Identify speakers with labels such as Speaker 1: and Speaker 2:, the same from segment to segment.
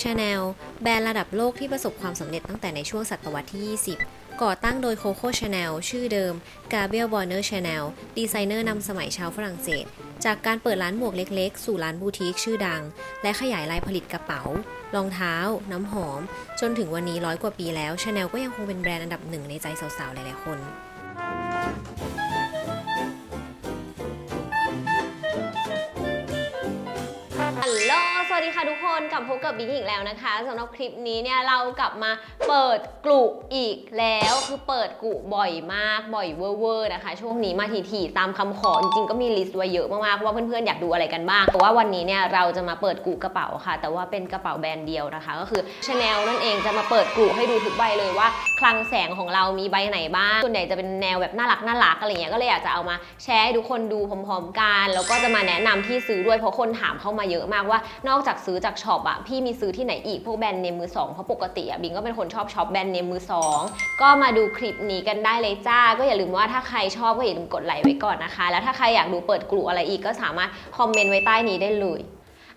Speaker 1: Chanel แบรนด์ระดับโลกที่ประสบความสำเร็จตั้งแต่ในช่วงศตวรรษที่ 20 ก่อตั้งโดยโคโค่ Chanel ชื่อเดิม Gabriel Bonner Chanel ดีไซเนอร์นำสมัยชาวฝรั่งเศส จากการเปิดร้านหมวกเล็กๆ สู่ร้านบูติกชื่อดัง และขยายลายผลิตกระเป๋า รองเท้า น้ำหอม จนถึงวันนี้ร้อยกว่าปีแล้ว Chanel ก็ยังคงเป็นแบรนด์อันดับหนึ่งในใจสาวๆ หลายๆ คน
Speaker 2: คนกลับพบกับบิ๊กอีกแล้วนะคะสำหรับคลิปนี้เนี่ยเรากลับมาเปิดกลุ่อีกแล้วคือเปิดกลุ่บ่อยมากบ่อยเวอร์นะคะ ช่วงนี้มาทีๆตามคำขอจริงๆก็มีลิสต์ไว้เยอะมากๆว่าเพื่อนๆอยากดูอะไรกันบ้างแต่ว่าวันนี้เนี่ยเราจะมาเปิดกลุ่กระเป๋าค่ะ แต่ว่าเป็นกระเป๋าแบรนด์เดียวนะคะ ก็คือ Chanel นั่นเองจะมาเปิดกลุ่ให้ดูทุกใบเลยว่า คลังแสงของเรามีใบไหนบ้างส่วนใหญ่จะเป็นแนวแบบน่ารักน่ารักอะไรเงี้ยก็เลยอยากจะเอามาแชร์ให้ทุกคนดูพร้อมๆกัน แล้วก็จะมาแนะนำที่ซื้อด้วยเพราะคนถามเข้ามาเยอะมากว่านอกจากซื้อจากชอปอะพี่มีซื้อที่ไหนอีกพวกแบรนด์เนมมือสองเพราะปกติอะบิงก็เป็นคนชอบช็อปแบรนด์เนมมือสองก็มาดูคลิปนี้กันได้เลยจ้า ก็อย่าลืมว่าถ้าใครชอบก็อย่าลืมกดไลค์ไว้ก่อนนะคะ แล้วถ้าใครอยากดูเปิดกลุ่อะไรอีกก็สามารถคอมเมนต์ไว้ใต้นี้ได้เลย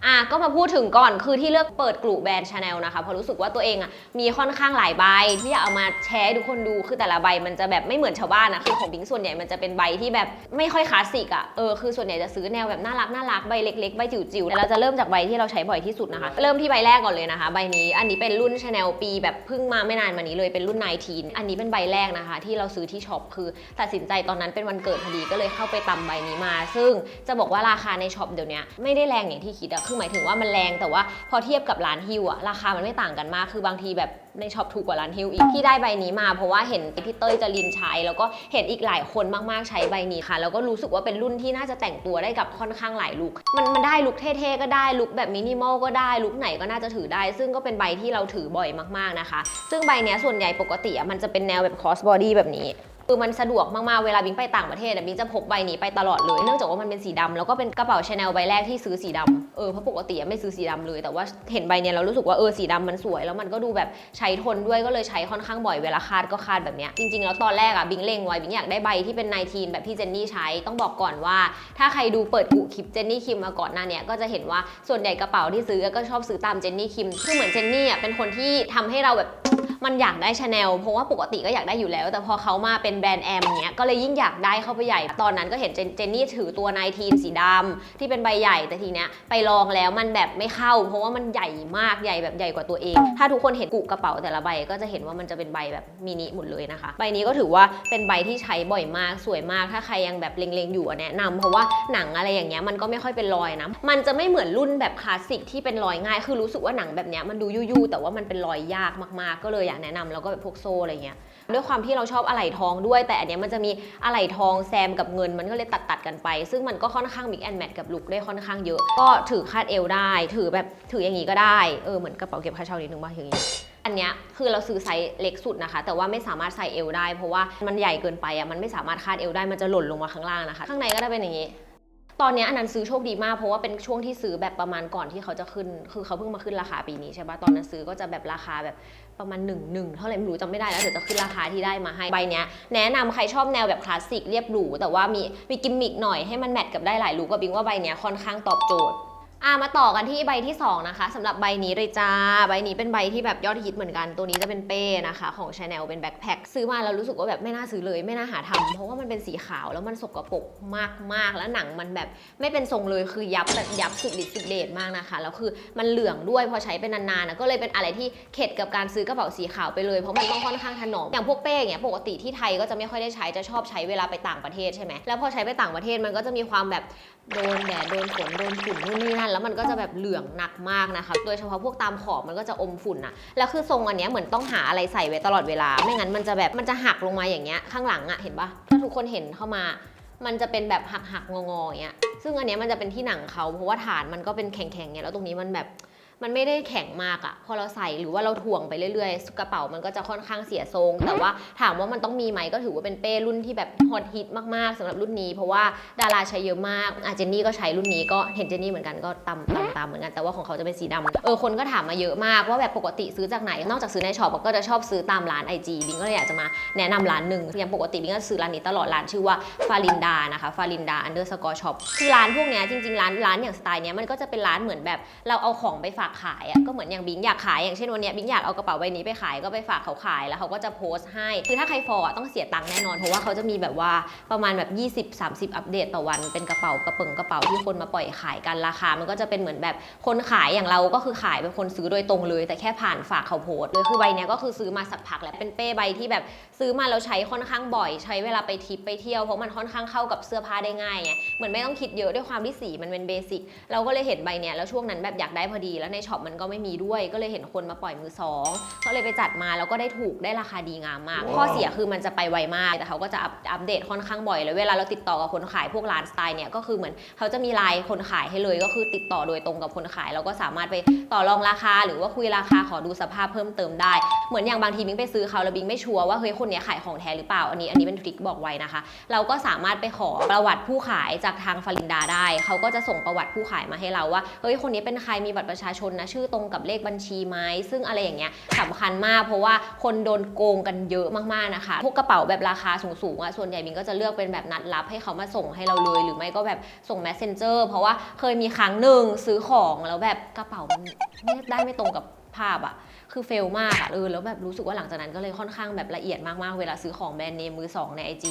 Speaker 2: อะก็มาพูดถึงก่อนคือที่เลือกเปิดกลุ่มแบรนด์ชาแนลนะคะเพราะรู้สึกว่าตัวเองอะมีค่อนข้างหลายใบที่อยากเอามาแชร์ให้ทุกคนดูคือแต่ละใบมันจะแบบไม่เหมือนชาวบ้านนะคือของบิงส่วนใหญ่มันจะเป็นใบที่แบบไม่ค่อยคลาสสิกอะเออคือส่วนใหญ่จะซื้อแนวแบบน่ารักน่ารักใบเล็กๆใบจิ๋วๆแต่เราจะเริ่มจากใบที่เราใช้บ่อยที่สุดนะคะ เริ่มที่ใบแรกก่อนเลยนะคะ ใบนี้อันนี้เป็นรุ่นชาแนลปีแบบเพิ่งมาไม่นานมานี้เลยเป็นรุ่น 19 อันนี้เป็นใบแรกนะคะ ที่เราซื้อที่ช็อปคือตัดสินใจตอนนั้นเป็นวันเกิดพอดีก็เลยเข้าไปตำใบนี้มา ซึ่งจะบอกว่าราคาในช็อปเดี๋ยวนี้ไม่ได้แรงอย่างที่คิดอะคือหมายถึงว่ามันแรงแต่ว่าพอเทียบกับร้านฮิวอะราคามันไม่ต่างกันมาก คือบางทีแบบในช็อปถูกกว่าร้านฮิวอีกที่ได้ใบนี้มา เพราะว่าเห็นพี่เต้ยจรินใช้ แล้วก็เห็นอีกหลายคนมากๆใช้ใบนี้ค่ะ แล้วก็รู้สึกว่าเป็นรุ่นที่น่าจะแต่งตัวได้กับค่อนข้างหลายลุคมันมันได้ลุคเท่ๆก็ได้ลุคแบบมินิมอลก็ได้ลุคไหนก็น่าจะถือได้ ซึ่งก็เป็นใบที่เราถือบ่อยมากๆนะคะ ซึ่งใบเนี้ยส่วนใหญ่ปกติอะมันจะเป็นแนวแบบคอสบอดี้แบบนี้ คือมันสะดวกมากๆ เวลาบิงไปต่างประเทศบิงจะพกใบนี้ไปตลอดเลย เนื่องจากว่ามันเป็นสีดำแล้วก็เป็นกระเป๋าชาแนลใบแรกที่ซื้อสีดำเออเพราะปกติไม่ซื้อสีดำเลย แต่ว่าเห็นใบเนี้ยเรารู้สึกว่าเออสีดำมันสวย แล้วมันก็ดูแบบใช้ทนด้วยก็เลยใช้ค่อนข้างบ่อยเวลาคาดก็คาดแบบเนี้ยจริงๆแล้วตอนแรกอะบิงเล็งไว้บิงอยากได้ใบที่เป็นไนทีนแบบที่เจนนี่ใช้ต้องบอกก่อนว่า ถ้าใครดูเปิดกุคลิปเจนนี่คิมมาก่อนหน้าเนี้ยก็จะเห็นว่าส่วนใหญ่กระเป๋าที่ซื้อก็ชอบซื้อตามเจนนี่คิมคือเหมือนเจนนี่อะเป็นคนที่ทำให้เราแบบ มันอยากได้ชาแนลเพราะว่าปกติก็อยากได้อยู่แล้ว แต่พอเขามาเป็นแบรนด์แอมเนี้ยก็เลยยิ่งอยากได้เข้าไปใหญ่ ตอนนั้นก็เห็นเจนเจนนี่ถือตัว19สีดำที่เป็นใบใหญ่แต่ทีเนี้ยไปลองแล้วมันแบบไม่เข้า เพราะว่ามันใหญ่มากใหญ่แบบใหญ่กว่าตัวเอง ถ้าทุกคนเห็นกุกระเป๋าแต่ละใบก็จะเห็นว่ามันจะเป็นใบแบบมินิหมดเลยนะคะ ใบนี้ก็ถือว่าเป็นใบที่ใช้บ่อยมากสวยมาก ถ้าใครยังแบบเล็งๆอยู่แนะนำเพราะว่าหนังอะไรอย่างเงี้ยมันก็ไม่ค่อยเป็นรอยนะ มันจะไม่เหมือนรุ่นแบบคลาสสิกที่เป็นรอยง่าย คือรู้สึกว่าหนังแบบเนี้ยมันดูยู่ๆแต่ว่ามันเป็นรอยยากมากๆก็เลยอยากแนะนำแล้วก็แบบพวกโซ่อะไรเงี้ยด้วยความที่เราชอบอะไหล่ทองด้วย แต่อันเนี้ยมันจะมีอะไหล่ทองแซมกับเงินมันก็เลยตัดตัดๆกันไป ซึ่งมันก็ค่อนข้างมิกแอนแมทกับลุคได้ค่อนข้างเยอะ ก็ถือคาดเอวได้ ถือแบบถืออย่างนี้ก็ได้เออเหมือนกระเป๋าเก็บค่าเช่านิดนึงว่าอย่างนี้ อันเนี้ยคือเราซื้อไซส์เล็กสุดนะคะ แต่ว่าไม่สามารถใส่เอวได้ เพราะว่ามันใหญ่เกินไปอะมันไม่สามารถคาดเอวได้มันจะหล่นลงมาข้างล่างนะคะ ข้างในก็จะเป็นอย่างนี้ ตอนเนี้ยอันนั้นซื้อโชคดีมากเพราะว่าเป็นช่วงที่ซื้อแบบประมาณก่อนที่เขาจะขึ้น คือเขาเพิ่งมาขึ้นราคาปีนี้ใช่ปะตอนนั้นซื้อก็จะแบบราคาแบบ ประมาณ1นึ่งหนึ่งเท่าไหร่ไม่รู้จำไม่ได้แล้วเดี๋ยวจะขึ้นราคาที่ได้มาให้ใบเนี้ยแนะนำใครชอบแนวแบบคลาสสิกเรียบหรูแต่ว่ามีมีกิมมิกหน่อยให้มันแมทกับได้หลายลุคก็บิงว่าใบเนี้ยค่อนข้างตอบโจทย์ อะมาต่อกันที่ใบที่ 2 นะคะสำหรับใบนี้เลยจ้า ใบนี้เป็นใบที่แบบยอดฮิตเหมือนกัน ตัวนี้จะเป็นเป้นะคะ ของ Chanel เป็นแบ็คแพคซื้อมาแล้วรู้สึกว่าแบบไม่น่าซื้อเลยไม่น่าหาทำเพราะว่ามันเป็นสีขาวแล้วมันสกปรกมากๆ แล้วหนังมันแบบไม่เป็นทรงเลยคือยับแบบยับสุดฤทธิ์สุดเดชมากนะคะแล้วคือมันเหลืองด้วยพอใช้เป็นนานๆนะก็เลยเป็นอะไรที่เข็ดกับการซื้อกระเป๋าสีขาวไปเลยเพราะมันต้องค่อนข้างถนอมอย่างพวกเป้อย่างเงี้ยปกติที่ไทยก็จะไม่ค่อยได้ใช้จะชอบใช้เวลาไปต่างประเทศใช่ไหมแล้วพอใช้ไปต่างประเทศมันก็จะมีความแบบ โดนแดดโดนฝนโดนฝุ่นนู่นนี่นั่นแล้วมันก็จะแบบเหลืองหนักมากนะคะโดยเฉพาะพวกตามขอบมันก็จะอมฝุ่นอะแล้วคือทรงอันเนี้ยเหมือนต้องหาอะไรใส่ไว้ตลอดเวลา ไม่งั้นมันจะแบบมันจะหักลงมาอย่างเงี้ยข้างหลังอะเห็นปะถ้าทุกคนเห็นเข้ามามันจะเป็นแบบหักหักงอๆอย่างเงี้ยซึ่งอันเนี้ยมันจะเป็นที่หนังเขาเพราะว่าฐานมันก็เป็นแข็งๆเงี้ยแล้วตรงนี้มันแบบ มันไม่ได้แข็งมากอะพอเราใส่หรือว่าเราถ่วงไปเรื่อยๆกระเป๋ามันก็จะค่อนข้างเสียทรง แต่ว่าถามว่ามันต้องมีไหมก็ถือว่าเป็นเป้รุ่นที่แบบฮอตฮิตมากๆสำหรับรุ่นนี้ เพราะว่าดาราใช้เยอะมากอาเจนนี่ก็ใช้รุ่นนี้ก็เห็นเจนนี่เหมือนกันก็ตามตามตามเหมือนกันแต่ว่าของเขาจะเป็นสีดำเออคนก็ถามมาเยอะมากว่าแบบปกติซื้อจากไหน นอกจากซื้อในช็อปก็จะชอบซื้อตามร้าน IG บิงก็เลยอยากจะมาแนะนำร้านหนึ่งอย่างปกติบิงก็ซื้อร้านนี้ตลอดร้านชื่อว่าฟารินดานะคะฟารินดาอันเดอร์สกอร์ช็อปคือร้านพวกเนี้ยจริงๆร้านร้านอย่างสไตล์เนี้ยมันก็จะเป็นร้านเหมือนแบบเราเอาของไปฝากากขายอะก็เหมือนอย่างบิงอยากขายอย่างเช่นวันนี้บิงอยากเอากระเป๋าใบนี้ไปขายก็ไปฝากเขาขายแล้วเขาก็จะโพสต์ให้ คือถ้าใครฟอร์ต้องเสียตังค์แน่นอน เพราะว่าเขาจะมีแบบว่าประมาณแบบ 20-30 อัปเดตต่อวันเป็นกระเป๋ากระเป๋งกระเป๋าที่คนมาปล่อยขายกันราคา มันก็จะเป็นเหมือนแบบคนขายอย่างเราก็คือขายเป็นคนซื้อโดยตรงเลย แต่แค่ผ่านฝากเขาโพสต์เลยคือใบเนี้ยก็คือซื้อมาสักพักแล้วเป็นเป้ใบที่แบบซื้อมาแล้วใช้ค่อนข้างบ่อย ใช้เวลาไปทริปไปเที่ยวเพราะมันค่อนข้างเข้ากับเสื้อผ้าได้ง่ายไงเหมือนไม่ต้องคิดเยอะด้วยความที่สีมันเป็นเบสิกเราก็เลยเห็นใบเนี้ยแล้วช่วงนั้นแบบอยากได้พอดีแล้วในช็อปมันก็ไม่มีด้วย ก็เลยเห็นคนมาปล่อยมือสองก็เลยไปจัดมาแล้วก็ได้ถูกได้ราคาดีงามมาก ข้อเสียคือมันจะไปไวมาก แต่เขาก็จะอัปอัปเดตค่อนข้างบ่อยแล้วเวลาเราติดต่อกับคนขายพวกร้านสไตล์เนี่ยก็คือเหมือนเขาจะมีไลน์คนขายให้เลย ก็คือติดต่อโดยตรงกับคนขายเราก็สามารถไปต่อรองราคา หรือว่าคุยราคาขอดูสภาพเพิ่มเติมได้ เหมือนอย่างบางทีบิงไปซื้อเขาแล้วบิงไม่ชัวร์ว่าเฮ้ยคนเนี้ยขายของแท้หรือเปล่าอันนี้อันนี้เป็นทริคบอกไว้นะคะ เราก็สามารถไปขอประวัติผู้ขายจากทางฟารินดาได้ เขาก็จะส่งประวัติผู้ขายมาให้เราว่าเฮ้ยคนนี้เป็นใครมีบัตรประชาชนนะชื่อตรงกับเลขบัญชีไหมซึ่งอะไรอย่างเงี้ยสำคัญมาก เพราะว่าคนโดนโกงกันเยอะมากๆนะคะ พวกกระเป๋าแบบราคาสูงๆอะส่วนใหญ่บินก็จะเลือกเป็นแบบนัดรับให้เขามาส่งให้เราเลย หรือไม่ก็แบบส่ง messenger เพราะว่าเคยมีครั้งหนึ่งซื้อของแล้วแบบกระเป๋ามันไม่ได้ไม่ตรงกับภาพอะคือเฟลมากอะเออแล้วแบบรู้สึกว่าหลังจากนั้นก็เลยค่อนข้างแบบละเอียดมากๆ เวลาซื้อของแบรนด์เนมมือสองใน IG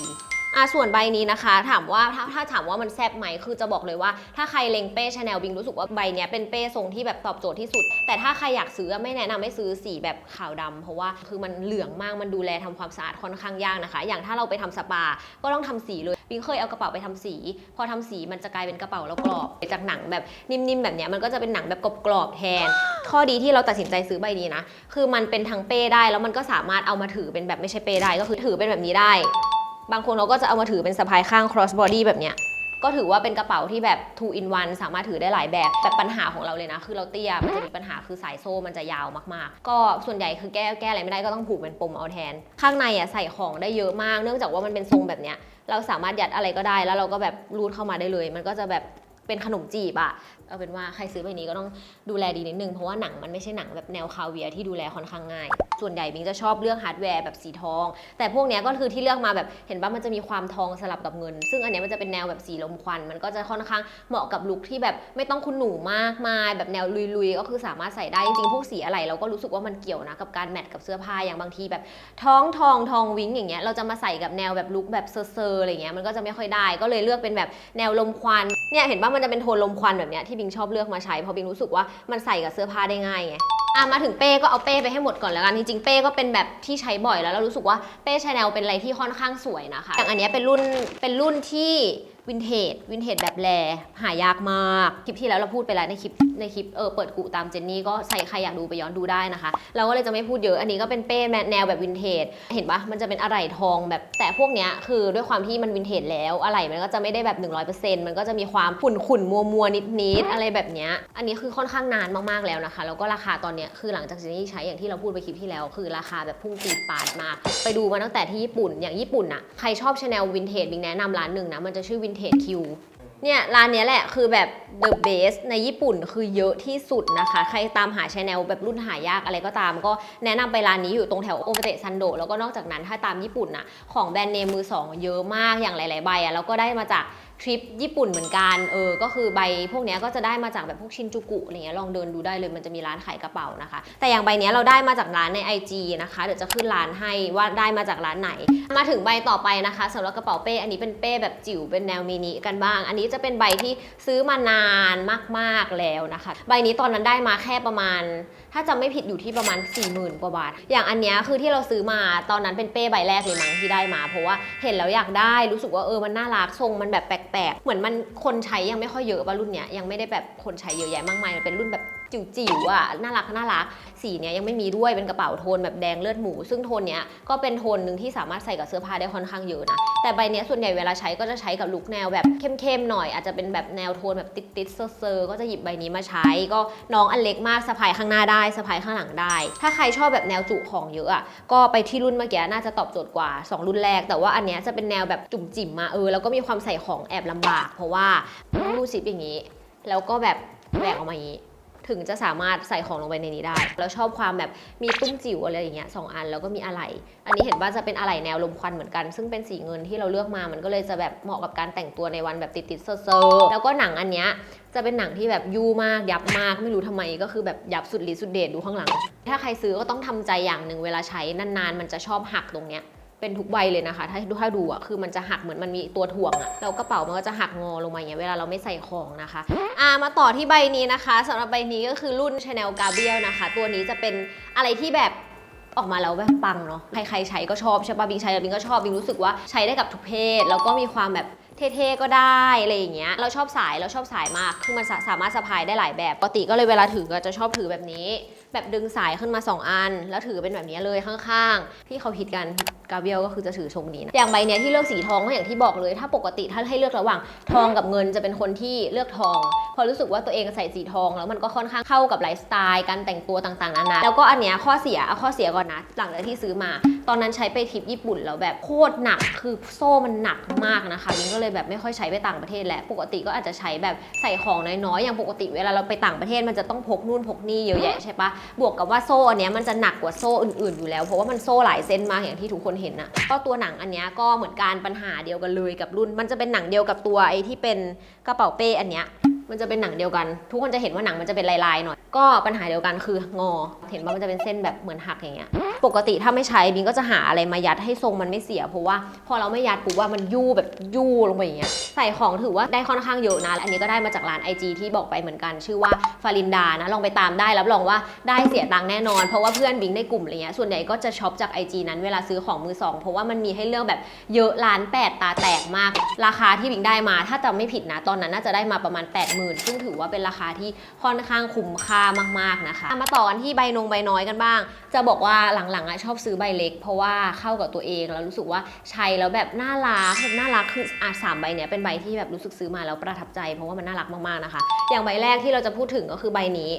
Speaker 2: อะส่วนใบนี้นะคะ ถามว่าถ้าถ้าถามว่ามันแซบไหมคือจะบอกเลยว่า ถ้าใครเล็งเป้ชาแนลบิงรู้สึกว่าใบเนี้ยเป็นเป้ทรงที่แบบตอบโจทย์ที่สุด แต่ถ้าใครอยากซื้อไม่แนะนำให้ซื้อสีแบบขาวดำเพราะว่าคือมันเหลืองมากมันดูแลทำความสะอาดค่อนข้างยากนะคะ อย่างถ้าเราไปทำสปา ก็ต้องทำสีเลยบิงเคยเอากระเป๋าไปทำสี พอทำสีมันจะกลายเป็นกระเป๋าแล้วกรอบจากหนังแบบนิ่มๆแบบเนี้ยมันก็จะเป็นหนังแบบกรอบๆแทน ข้อดีที่เราตัดสินใจซื้อใบนี้นะคือมันเป็นทั้งเป้ได้แล้วมันก็สามารถเอามาถือเป็นแบบไม่ใช่เป้ได้ก็คือถือเป็นแบบนี้ได้ บางคนเขาก็จะเอามาถือเป็นสะพายข้าง cross body แบบเนี้ยก็ถือว่าเป็นกระเป๋าที่แบบ two in one สามารถถือได้หลายแบบ แต่ปัญหาของเราเลยนะ คือเราเตี้ย มันจะมีปัญหาคือสายโซ่มันจะยาวมากๆ ก็ส่วนใหญ่คือแก้แก้อะไรไม่ได้ก็ต้องผูกเป็นปมเอาแทน ข้างในอะใส่ของได้เยอะมาก เนื่องจากว่ามันเป็นทรงแบบเนี้ย เราสามารถยัดอะไรก็ได้ แล้วเราก็แบบรูดเข้ามาได้เลย มันก็จะแบบเป็นขนมจีบอะ เอาเป็นว่าใครซื้อใบนี้ก็ต้องดูแลดีนิดนึง เพราะว่าหนังมันไม่ใช่หนังแบบแนวคาเวียร์ที่ดูแลค่อนข้างง่าย ส่วนใหญ่บิงจะชอบเลือกฮาร์ดแวร์แบบสีทอง แต่พวกเนี้ยก็คือที่เลือกมาแบบเห็นว่ามันจะมีความทองสลับกับเงิน ซึ่งอันเนี้ยมันจะเป็นแนวแบบสีลมควัน มันก็จะค่อนข้างเหมาะกับลุคที่แบบไม่ต้องคุณหนูมากมาย แบบแนวลุยๆก็คือสามารถใส่ได้จริงๆพวกสีอะไรเราก็รู้สึกว่ามันเกี่ยวนะกับการแมทกับเสื้อผ้าอย่างบางทีแบบท้องทองทองวิ้งอย่างเงี้ยเราจะมาใส่กับแนวแบบลุคแบบเซอร์ๆอะไรเงี้ยมันก็จะไม่ค่อยได้ก็เลยเลือกเป็นแบบแนวลมควันเนี่ยเห็นว่ามันจะเป็นโทนลมควันแบบเนี้ยที่บิงชอบเลือกมาใช้เพราะบิงรู้สึกว่ามันใส่กับเสื้อผ้าได้ง่ายไงอะมาถึงเป้ก็เอาเป้ไปให้หมดก่อนแล้วกันจริงๆเป้ก็เป็นแบบที่ใช้บ่อยแล้วเรารู้สึกว่าเป้ชาแนลเป็นอะไรที่ค่อนข้างสวยนะคะอย่างอันนี้เป็นรุ่นเป็นรุ่นที่วินเทจวินเทจแบบแลหายากมากคลิปที่แล้วเราพูดไปแล้วในคลิป ในคลิปเออเปิดกุตามเจนนี่ก็ใส่ใครอยากดูไปย้อนดูได้นะคะ เราก็เลยจะไม่พูดเยอะอันนี้ก็เป็นเป้แนวแบบวินเทจเห็นปะมันจะเป็นอะไหล่ทองแบบแต่พวกเนี้ยคือด้วยความที่มันวินเทจแล้วอะไหล่มันก็จะไม่ได้แบบ 100%มันก็จะมีความขุ่นขุ่นมัวมัวนิดนิดๆอะไรแบบเนี้ยอันนี้คือค่อนข้างนานมากๆแล้วนะคะ แล้วก็ราคาตอนเนี้ยคือหลังจากเจนนี่ใช้อย่างที่เราพูดไปคลิปที่แล้ว คือราคาแบบพุ่งตีดปาดมากไปดูมาตั้งแต่ที่ญี่ปุ่นอย่างญี่ปุ่นอะใครชอบชาแนลวินเทจบิงแนะนำร้านหนึ่งนะมันจะชื่อวินเทจคิว เนี่ยร้านเนี้ยแหละคือแบบ the best ในญี่ปุ่นคือเยอะที่สุดนะคะ ใครตามหาชาแนลแบบรุ่นหายากอะไรก็ตาม ก็แนะนำไปร้านนี้อยู่ตรงแถวโอเปเตะซันโดแล้วก็นอกจากนั้นถ้าตามญี่ปุ่นน่ะของแบรนด์เนมมือสองเยอะมากอย่างหลาย ๆ ใบอะแล้วก็ได้มาจาก ทริปญี่ปุ่นเหมือนกันเออก็คือใบพวกนี้ก็จะได้มาจากแบบพวกชินจูกุอะไรเงี้ยลองเดินดูได้เลยมันจะมีร้านขายกระเป๋านะคะ แต่อย่างใบเนี้ยเราได้มาจากร้านใน IG นะคะเดี๋ยวจะขึ้นร้านให้ว่าได้มาจากร้านไหน มาถึงใบต่อไปนะคะสำหรับกระเป๋าเป้อันนี้เป็นเป้แบบจิ๋วเป็นแนวมินิกันบ้าง อันนี้จะเป็นใบที่ซื้อมานานมากๆแล้วนะคะ ใบนี้ตอนนั้นได้มาแค่ประมาณ ถ้าจำไม่ผิดอยู่ที่ประมาณ 4 0,000กว่าบาท อย่างอันเนี้ยคือที่เราซื้อมาตอนนั้นเป็นเป้ใบแรกเลยมั้งที่ได้มา เพราะว่าเห็นแล้วอยากได้รู้สึกว่าเออมันน่ารักทรงมันแบบแปลกๆ เหมือนมันคนใช้ยังไม่ค่อยเยอะป่ะรุ่นเนี้ยยังไม่ได้แบบคนใช้เยอะแยะมากมายมันเป็นรุ่นแบบ จิ๋วๆอะน่ารักน่ารักสีเนี้ยยังไม่มีด้วยเป็นกระเป๋าโทนแบบแดงเลือดหมู ซึ่งโทนเนี้ยก็เป็นโทนหนึ่งที่สามารถใส่กับเสื้อผ้าได้ค่อนข้างเยอะนะแต่ใบเนี้ยส่วนใหญ่เวลาใช้ก็จะใช้กับลุคแนวแบบเข้มๆหน่อย อาจจะเป็นแบบแนวโทนแบบติดๆเซอร์ๆก็จะหยิบใบนี้มาใช้ ก็น้องอันเล็กมากสะพายข้างหน้าได้สะพายข้างหลังได้ ถ้าใครชอบแบบแนวจุของเยอะอะก็ไปที่รุ่นเมื่อกี้น่าจะตอบโจทย์กว่า 2 รุ่นแรก แต่ว่าอันเนี้ยจะเป็นแนวแบบจุ่มจิ๋มมาเออแล้วก็มีความใส่ของแอบลำบาก เพราะว่ารูดซิปอย่างนี้ แล้วก็แบบแหวกออกมาอย่างนี้ ถึงจะสามารถใส่ของลงไปในนี้ได้ แล้วชอบความแบบมีตุ้มจิ๋วอะไรอย่างเงี้ยสองอันแล้วก็มีอะไหล่อันนี้เห็นว่าจะเป็นอะไหล่แนวลมควันเหมือนกัน ซึ่งเป็นสีเงินที่เราเลือกมามันก็เลยจะแบบเหมาะกับการแต่งตัวในวันแบบติดๆเซอร์แล้วก็หนังอันเนี้ยจะเป็นหนังที่แบบยูมากยับมากไม่รู้ทำไมก็คือแบบยับสุดฤทธิ์สุดเดชดูข้างหลัง ถ้าใครซื้อก็ต้องทำใจอย่างหนึ่งเวลาใช้นานๆ มันจะชอบหักตรงเนี้ย เป็นทุกใบเลยนะคะ ถ้าดูถ้าดูอะคือมันจะหักเหมือนมันมีตัวถ่วงอะแล้วกระเป๋ามันก็จะหักงอลงมาอย่างเงี้ยเวลาเราไม่ใส่ของนะคะอ่ามาต่อที่ใบนี้นะคะสำหรับใบนี้ก็คือรุ่น Chanel Gabriel นะคะ ตัวนี้จะเป็นอะไรที่แบบออกมาแล้วแบบปังเนาะใครๆใช้ก็ชอบใช่ปะบิงใช้แล้วบิงก็ชอบบิงรู้สึกว่าใช้ได้กับทุกเพศ แล้วก็มีความแบบเท่ๆก็ได้อะไรอย่างเงี้ยเราชอบสายเราชอบสายมากคือมันสาสามารถสะพายได้หลายแบบปกติก็เลยเวลาถือก็จะชอบถือแบบนี้ แบบดึงสายขึ้นมา 2 อัน แล้วถือเป็นแบบนี้เลยข้างๆที่เขาฮิตกัน กาเบียลก็คือจะถือทรงนี้นะอย่างใบเนี้ยที่เลือกสีทองก็อย่างที่บอกเลย ถ้าปกติถ้าให้เลือกระหว่างทองกับเงินจะเป็นคนที่เลือกทองเพราะรู้สึกว่าตัวเองใส่สีทองแล้วมันก็ค่อนข้างเข้ากับไลฟ์สไตล์การแต่งตัวต่างๆนานาแล้วก็อันเนี้ยข้อเสียเอาข้อเสียก่อนนะ หลังจากที่ซื้อมา ตอนนั้นใช้ไปทริปญี่ปุ่นแล้วแบบโคตรหนักคือโซ่มันหนักมากนะคะวิงก็เลยแบบไม่ค่อยใช้ไปต่างประเทศแล้วปกติก็อาจจะใช้แบบใส่ของน้อยๆอย่างปกติเวลาเราไปต่างประเทศมันจะต้องพกนู่นพกนี่เยอะแยะใช่ปะบวกกับว่าโซ่อันเนี้ยมันจะหนักกว่าโซ่อื่นๆอยู่แล้วเพราะว่ามันโซ่หลายเส้นมากอย่างที่ทุกคนเห็นอะก็ตัวหนังอันเนี้ยก็เหมือนการปัญหาเดียวกันเลยกับรุ่น มันจะเป็นหนังเดียวกับตัวไอ้ที่เป็นกระเป๋าเป้อันเนี้ย มันจะเป็นหนังเดียวกัน ทุกคนจะเห็นว่าหนังมันจะเป็นลายๆหน่อย ก็ปัญหาเดียวกันคืองอ เห็นว่ามันจะเป็นเส้นแบบเหมือนหักอย่างเงี้ย ปกติถ้าไม่ใช้บิงก็จะหาอะไรมายัดให้ทรงมันไม่เสีย เพราะว่าพอเราไม่ยัดปุ๊บว่ามันยู่แบบยู่ลงไปอย่างเงี้ย ใส่ของถือว่าได้ค่อนข้างเยอะนะ และอันนี้ก็ได้มาจากร้าน IG ที่บอกไปเหมือนกัน ชื่อว่าฟารินดานะ ลองไปตามได้รับรองว่าได้เสียตังค์แน่นอน เพราะว่าเพื่อนบิงในกลุ่มอะไรเงี้ย ส่วนใหญ่ก็จะช็อปจาก IG นั้นเวลาซื้อของมือสองเพราะว่ามันมีให้เลือกแบบเยอะล้านแปดตาแตกมาก ราคาที่บิงได้มาถ้าจำไม่ผิดนะ ตอนนั้นน่าจะได้มาประมาณ80,000 ซึ่งถือว่าเป็นราคาที่ค่อนข้างคุ้มค่ามากๆนะคะมาต่อกันที่ใบนงใบน้อยกันบ้าง จะบอกว่าหลังๆอะชอบซื้อใบเล็ก เพราะว่าเข้ากับตัวเองแล้วรู้สึกว่าใช้แล้วแบบน่ารักแบบน่ารักคืออะสามใบเนี้ยเป็นใบที่แบบรู้สึกซื้อมาแล้วประทับใจ เพราะว่ามันน่ารักมากๆนะคะ อย่างใบแรกที่เราจะพูดถึงก็คือใบนี้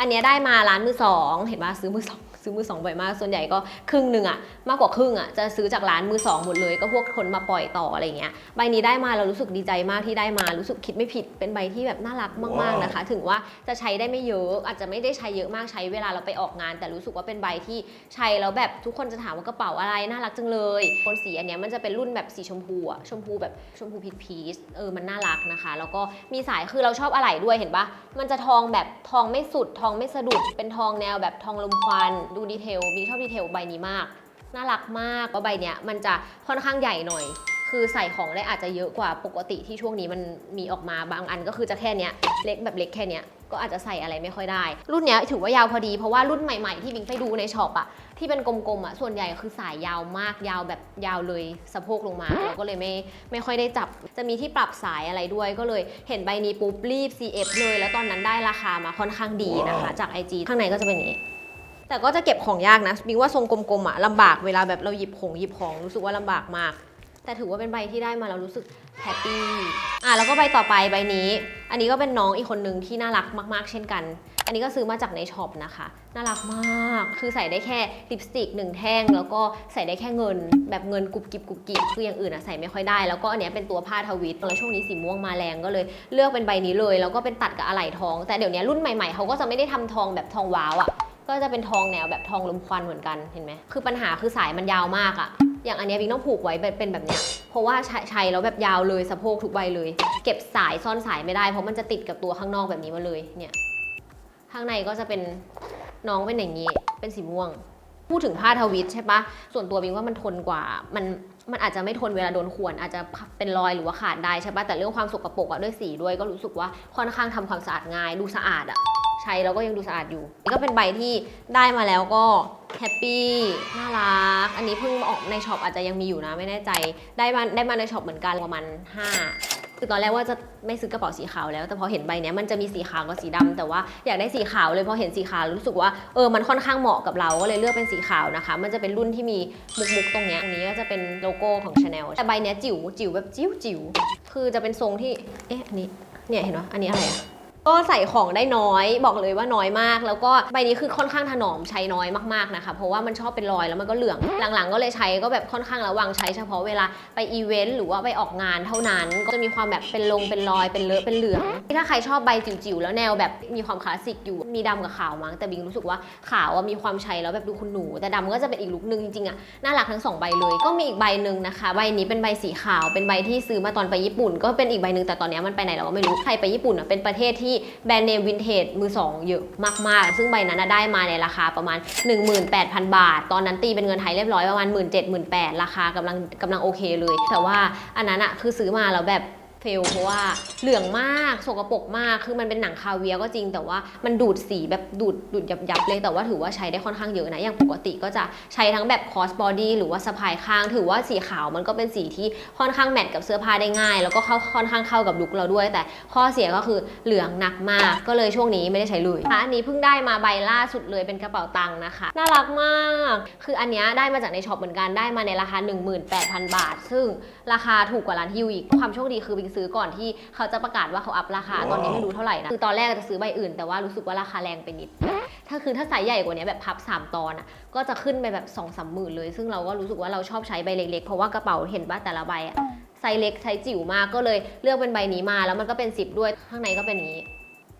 Speaker 2: อันเนี้ยได้มาร้านมือสองเห็นว่าซื้อมือสอง ซื้อมือสองบ่อยมาก ส่วนใหญ่ก็ครึ่งหนึ่งอะมากกว่าครึ่งอะจะซื้อจากร้านมือสองหมดเลย ก็พวกคนมาปล่อยต่ออะไรเงี้ย ใบนี้ได้มาเรารู้สึกดีใจมากที่ได้มา รู้สึกคิดไม่ผิด เป็นใบที่แบบน่ารักมากๆนะคะ ถึงว่าจะใช้ได้ไม่เยอะ อาจจะไม่ได้ใช้เยอะมาก ใช้เวลาเราไปออกงาน แต่รู้สึกว่าเป็นใบที่ใช้แล้วแบบทุกคนจะถามว่ากระเป๋าอะไร น่ารักจังเลย คนสีอันเนี้ยมันจะเป็นรุ่นแบบสีชมพูอะชมพูแบบชมพูพีชพีชเออ มันน่ารักนะคะ แล้วก็มีสายคือเราชอบอะไหล่ด้วย เห็นปะมันจะทองแบบทองไม่สุด ทองไม่สะดุด เป็นทองแนวแบบทองลมควันดูดีเทลมีชอบดีเทลใบนี้มาก น่ารักมากก็ใบเนี้ยมันจะค่อนข้างใหญ่หน่อย คือใส่ของได้อาจจะเยอะกว่าปกติที่ช่วงนี้มันมีออกมาบางอันก็คือจะแค่เนี้ยเล็กแบบเล็กแค่เนี้ยก็อาจจะใส่อะไรไม่ค่อยได้ รุ่นเนี้ยถือว่ายาวพอดีเพราะว่ารุ่นใหม่ๆที่บิงไปดูในช็อปอะที่เป็นกลมๆอะส่วนใหญ่คือสายยาวมากยาวแบบยาวเลยสะโพกลงมาเราก็เลยไม่ไม่ค่อยได้จับ จะมีที่ปรับสายอะไรด้วยก็เลยเห็นใบนี้ปุ๊บรีบ CF เลย แล้วตอนนั้นได้ราคามาค่อนข้างดีนะคะ จาก IG ข้างในก็จะเป็นอย่างนี้ แต่ก็จะเก็บของยากนะบิงว่าทรงกลมๆอะลำบากเวลาแบบเราหยิบของหยิบของรู้สึกว่าลำบากมาก แต่ถือว่าเป็นใบที่ได้มาแล้วรู้สึกแฮปปี้อะแล้วก็ใบต่อไปใบนี้ อันนี้ก็เป็นน้องอีกคนนึงที่น่ารักมาก ๆ เช่นกัน อันนี้ก็ซื้อมาจากในช็อปนะคะ น่ารักมาก คือใส่ได้แค่ลิปสติกหนึ่งแท่ง แล้วก็ใส่ได้แค่เงิน แบบเงินกรุบกริบกรุบกริบคืออย่างอื่นอะใส่ไม่ค่อยได้ แล้วก็อันเนี้ยเป็นตัวผ้าทวิตแล้วช่วงนี้สีม่วงมาแรงก็เลยเลือกเป็นใบนี้เลย แล้วก็เป็นตัดกับอะไหล่ทอง แต่เดี๋ยวนี้รุ่นใหม่ๆเขาก็จะไม่ได้ทำทองแบบทองว้าวอะ ก็จะเป็นทองแนวแบบทองลมควันเหมือนกันเห็นไหมคือปัญหาคือสายมันยาวมากอะอย่างอันนี้ยบิงต้องผูกไว้เป็นแบบเนี้ยเพราะว่าใช้แล้วแบบยาวเลยสะโพกทุกใบเลย เก็บสายซ่อนสายไม่ได้ เพราะมันจะติดกับตัวข้างนอกแบบนี้มาเลยเนี่ยข้างในก็จะเป็นน้องเป็นอย่างนี้เป็นสีม่วง พูดถึงผ้าทวิตใช่ปะส่วนตัวบิงว่ามันทนกว่ามันมันอาจจะไม่ทนเวลาโดนข่วนอาจจะเป็นรอยหรือว่าขาดได้ใช่ปะแต่เรื่องความสกปรกอะด้วยสีด้วยก็รู้สึกว่าค่อนข้างทำความสะอาดง่ายดูสะอาดอะ ช้แล้วก็ยังดูสะอาดอยู่นี่ก็เป็นใบที่ได้มาแล้วก็แฮปปี้น่ารัก อันนี้เพิ่งออกในช็อปอาจจะยังมีอยู่นะไม่แน่ใจ ได้มาได้มาในช็อปเหมือนกันประมาณ5คือตอนแรกว่าจะไม่ซื้อกระเป๋าสีขาวแล้ว แต่พอเห็นใบเนี้ยมันจะมีสีขาวกับสีดำแต่ว่าอยากได้สีขาวเลยพอเห็นสีขาวรู้สึกว่าเออมันค่อนข้างเหมาะกับเราก็เลยเลือกเป็นสีขาวนะคะ มันจะเป็นรุ่นที่มีมุกๆตรงเนี้ยอันนี้ก็จะเป็นโลโก้ของ Chanel แต่ใบเนี้ยจิ๋วจิ๋วแบบจิ๋วจิ๋วคือจะเป็นทรงที่เอ๊ะอันนี้เนี่ยเห็นปะอันนี้อะไรอะ ก็ใส่ของได้น้อยบอกเลยว่าน้อยมาก แล้วก็ใบนี้คือค่อนข้างถนอมใช้น้อยมากๆนะคะ เพราะว่ามันชอบเป็นรอยแล้วมันก็เหลืองหลังๆ ก็เลยใช้ก็แบบค่อนข้างระวังใช้เฉพาะเวลาไปอีเวนต์หรือว่าไปออกงานเท่านั้น ก็จะมีความแบบเป็นลงเป็นรอยเป็นเลอะเป็นเหลืองถ้าใครชอบใบจิ๋วๆแล้วแนวแบบมีความคลาสสิกอยู่มีดำกับขาวมั้งแต่บิงรู้สึกว่าขาวมีความใช้แล้วแบบดูคุณหนู แต่ดำก็จะเป็นอีกลุคนึงจริงๆอะน่ารักทั้งสองใบเลย ก็มีอีกใบหนึ่งนะคะ ใบนี้เป็นใบสีขาวเป็นใบที่ซื้อมาตอนไปญี่ปุ่น ก็เป็นอีกใบหนึ่งแต่ตอนนี้มันไปไหนแล้วก็ไม่รู้ใครไปญี่ปุ่นอะเป็นประเทศที่แบรนด์เนมวินเทจมือสองเยอะมากๆ ซึ่งใบนั้นอะได้มาในราคาประมาณ 18,000 บาท ตอนนั้นตีเป็นเงินไทยเรียบร้อยประมาณ 1 7 0 0 0 0 8ราคากำลังกำลังโอเคเลย แต่ว่าอันนั้นอะคือซื้อมาแล้วแบบ เฟลเพราะว่าเหลืองมากสกปรกมากคือมันเป็นหนังคาเวียก็จริง แต่ว่ามันดูดสีแบบดูดดูดยับยับเลยแต่ว่าถือว่าใช้ได้ค่อนข้างเยอะนะ อย่างปกติก็จะใช้ทั้งแบบคอสบอดี้หรือว่าสะพายข้าง ถือว่าสีขาวมันก็เป็นสีที่ค่อนข้างแมทกับเสื้อผ้าได้ง่าย แล้วก็เข้าค่อนข้างเข้ากับลุคเราด้วย แต่ข้อเสียก็คือเหลืองหนักมากก็เลยช่วงนี้ไม่ได้ใช้เลยอันนี้เพิ่งได้มาใบล่าสุดเลยเป็นกระเป๋าตังค์นะคะ น่ารักมาก คืออันนี้ได้มาจากในช็อปเหมือนกันได้มาในราคา 18,000 บาท ซึ่งราคาถูกกว่าร้านฮิวอีกความโชคดีคืองซื้อก่อนที่เขาจะประกาศว่าเขาอัพราคา ตอนนี้ไม่รู้เท่าไหร่นะ คือตอนแรกจะซื้อใบอื่น แต่ว่ารู้สึกว่าราคาแรงไปนิด ถ้าคือถ้าไซส์ใหญ่กว่านี้แบบพับ 3 ตอนอะ ก็จะขึ้นไปแบบ2องสามหมื่นเลย ซึ่งเราก็รู้สึกว่าเราชอบใช้ใบเล็กๆ เพราะว่ากระเป๋าเห็นว่าแต่ละใบอะไซส์เล็กไซส์จิ๋วมาก ก็เลยเลือกเป็นใบนี้มา แล้วมันก็เป็น10ด้วย ข้างในก็เป็นอย่างนี้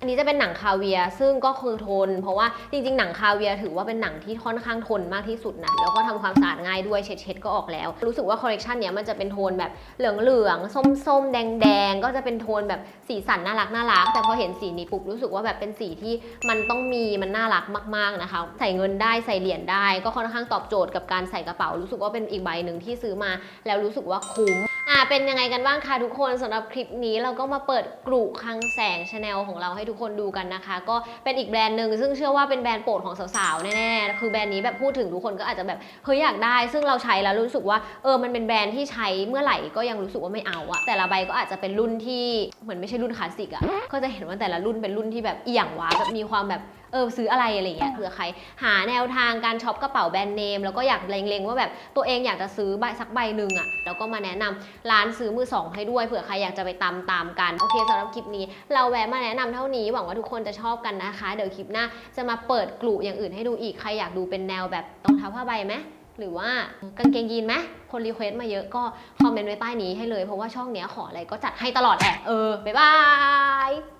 Speaker 2: อันนี้จะเป็นหนังคาเวียซึ่งก็คือทน เพราะว่าจริงๆ หนังคาเวียถือว่าเป็นหนังที่ค่อนข้างทนมากที่สุดนะแล้วก็ทำความสะอาดง่ายด้วยเช็ดๆก็ออกแล้ว รู้สึกว่าคอลเลกชันเนี้ยมันจะเป็นโทนแบบเหลืองๆส้มๆแดงๆก็จะเป็นโทนแบบสีสันน่ารักน่ารักแต่พอเห็นสีนี้ปุ๊บรู้สึกว่าแบบเป็นสีที่มันต้องมีมันน่ารักมากๆนะคะ ใส่เงินได้ใส่เหรียญได้ ก็ค่อนข้างตอบโจทย์กับการใส่กระเป๋า รู้สึกว่าเป็นอีกใบหนึ่งที่ซื้อมา แล้วรู้สึกว่าคุ้มอ่าเป็นยังไงกันบ้างคะทุกคนสำหรับคลิปนี้เราก็มาเปิดกลุ่คลังแสงชาแนลของเราให้ทุกคนดูกันนะคะ ก็เป็นอีกแบรนด์หนึ่งซึ่งเชื่อว่าเป็นแบรนด์โปรดของสาวๆแน่ๆคือแบรนด์นี้แบบพูดถึงทุกคนก็อาจจะแบบเฮ้ยอยากได้ ซึ่งเราใช้แล้วรู้สึกว่าเออมันเป็นแบรนด์ที่ใช้เมื่อไหร่ก็ยังรู้สึกว่าไม่เอาอะแต่ละใบก็อาจจะเป็นรุ่นที่เหมือนไม่ใช่รุ่นคลาสสิกอะก็จะเห็นว่าแต่ละรุ่นเป็นรุ่นที่แบบเอี่ยงว้าแบบมีความแบบเออซื้ออะไรอะไรเงี้ยเผื่อใครหาแนวทางการช็อปกระเป๋าแบรนด์เนมแล้วก็อยากเล็งๆว่าแบบตัวเองอยากจะซื้อใบสักใบหนึ่งอะแล้วก็มาแนะนำร้านซื้อมือสองให้ด้วยเผื่อใครอยากจะไปตามตามๆกันโอเคสำหรับคลิปนี้ เราแวะมาแนะนำเท่านี้หวังว่าทุกคนจะชอบกันนะคะ เดี๋ยวคลิปหน้าจะมาเปิดกลุ่อย่างอื่นให้ดูอีกใครอยากดูเป็นแนวแบบรองเท้าผ้าใบไหมหรือว่ากางเกงยีนไหมคนรีเควสต์มาเยอะก็คอมเมนต์ไว้ใต้นี้ให้เลยเพราะว่าช่องเนี้ยขออะไรก็จัดให้ตลอดแหละเออบ๊ายบาย